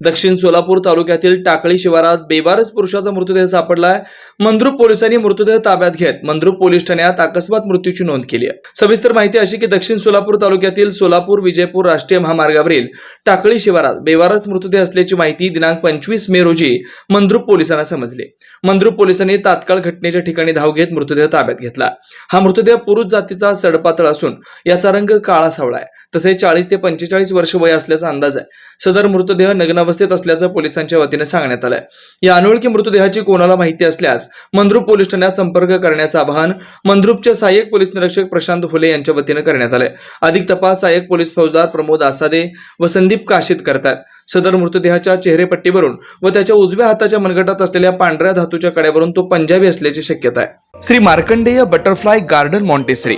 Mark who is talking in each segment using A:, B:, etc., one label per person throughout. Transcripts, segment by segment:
A: दक्षिण सोलापूर तालुक्यातील टाकळी शिवारात बेवारस पुरुषाचा मृतदेह सापडलाय. मंद्रुप पोलिसांनी मृतदेह ताब्यात घेत मंद्रुप पोलीस ठाण्यात अकस्मात मृत्यूची नोंद केली आहे. सविस्तर माहिती अशी की दक्षिण सोलापूर तालुक्यातील सोलापूर विजयपूर राष्ट्रीय महामार्गावरील टाकळी शिवारात बेवारस मृतदेह असल्याची माहिती दिनांक पंचवीस मे रोजी मंद्रुप पोलिसांना समजली. मंद्रुप पोलिसांनी तात्काळ घटनेच्या ठिकाणी धाव घेत मृतदेह ताब्यात घेतला. हा मृतदेह पुरुष जातीचा सडपातळ असून याचा रंग काळा सावळा आहे. तसेच चाळीस ते पंचेचाळीस वर्ष वय असल्याचा अंदाज आहे. सदर मृतदेह नग्न अवस्थेत असल्याचं पोलिसांच्या वतीने सांगण्यात आलंय. या अनोळखी मृतदेहाची कोणाला माहिती असल्यास मंद्रुप पोलीस ठाण्यात संपर्क करण्याचं आवाहन मंद्रुपचे सहाय्यक पोलीस निरीक्षक प्रशांत फुले यांच्या वतीने करण्यात आलंय. अधिक तपास सहाय्यक पोलीस फौजदार प्रमोद आसादे व संदीप काशीत करतात. सदर मृतदेहाच्या चेहरेपट्टीवरून व त्याच्या उजव्या हाताच्या मनगटात असलेल्या पांढऱ्या धातूच्या कड्यावरून तो पंजाबी असल्याची शक्यता आहे. Shri Markandey butterfly garden Montessori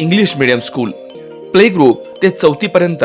A: English medium school. Play group ते चौथी पर्यंत